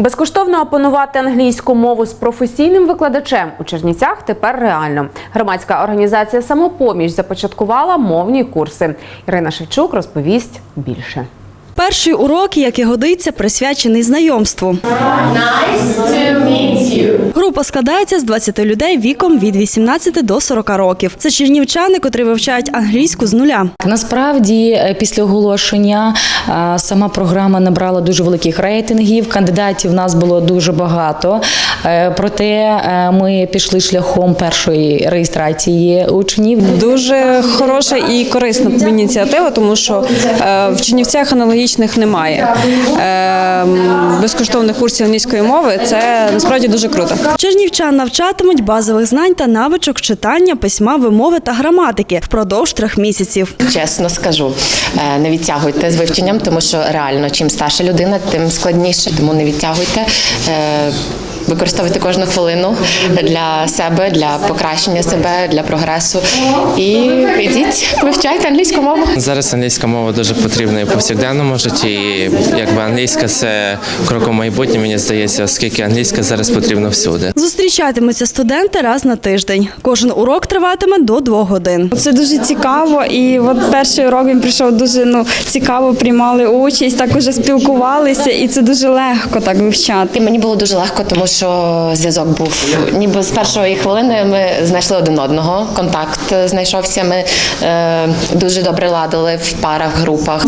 Безкоштовно опанувати англійську мову з професійним викладачем у Чернівцях тепер реально. Громадська організація Самопоміч започаткувала мовні курси. Ірина Шевчук розповість більше. Перший урок, як і годиться, присвячений знайомству. Nice to meet you. Група складається з 20 людей віком від 18 до 40 років. Це чернівчани, котрі вивчають англійську з нуля. Насправді, е, після оголошення е, сама програма набрала дуже великих рейтингів. Кандидатів в нас було дуже багато. Е, Проте ми пішли шляхом першої реєстрації учнів. Дуже хороша і корисна ініціатива, тому що в Чернівцях аналогічних немає. Е, безкоштовних курсів англійської мови це насправді дуже круто. Чернівчан навчатимуть базових знань та навичок читання, письма, вимови та граматики впродовж трьох місяців. Чесно скажу, е, не відтягуйте з вивченням, тому що реально чим старша людина, тим складніше. Тому не відтягуйте. Використовуйте кожну хвилину для себе, для покращення себе, для прогресу. І йдіть, вивчайте англійську мову. Зараз англійська мова дуже потрібна і в повсякденному житті. І якби англійська це крок у майбутнє, мені здається, оскільки англійська зараз потрібна всюди. Зустрічатимуться студенти раз на тиждень. Кожен урок триватиме до двох годин. Це дуже цікаво, і от перший урок він прийшов дуже ну цікаво, приймали участь, так уже спілкувалися, і це дуже легко так вивчати. І мені було дуже легко, тому що зв'язок був ніби з першої хвилини. Ми знайшли один одного. Контакт знайшовся. Ми е, дуже добре ладили в парах, групах.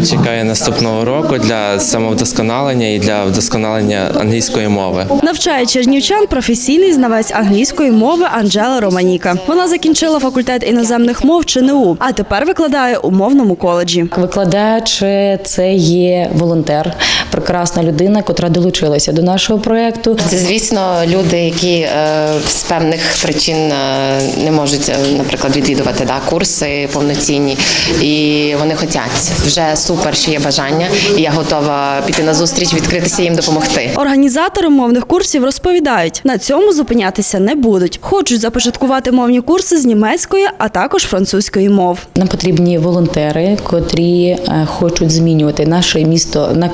З чекаю наступного року для самовдосконалення і для вдосконалення англійської мови. Навчає чернівчан професійний знавець англійської мови Анджела Романіка. Вона закінчила факультет іноземних мов ЧНУ, а тепер викладає у мовному коледжі. Викладач це є волонтер, прекрасна людина, котра долучилася до нашого проєкту. Це, звісно, люди, які е, з певних причин е, не можуть, е, наприклад, відвідувати да, курси повноцінні, і вони хочуть. Вже супер, що є бажання, і я готова піти на зустріч, відкритися їм допомогти. Організатори мовних курсів розповідають, на цьому зупинятися не будуть. Хочуть започаткувати мовні курси з німецької, а також французької мов. Нам потрібні волонтери, котрі хочуть змінювати наше місто на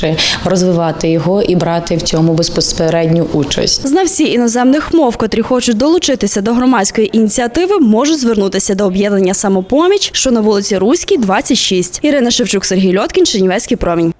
краще, розвивати його і брати в цьому безпосередню участь. Знавці іноземних мов, котрі хочуть долучитися до громадської ініціативи, можуть звернутися до об'єднання самопоміч, що на вулиці Руській, 26. Ірина Шевчук, Сергій Льоткін, Чернівецький промінь.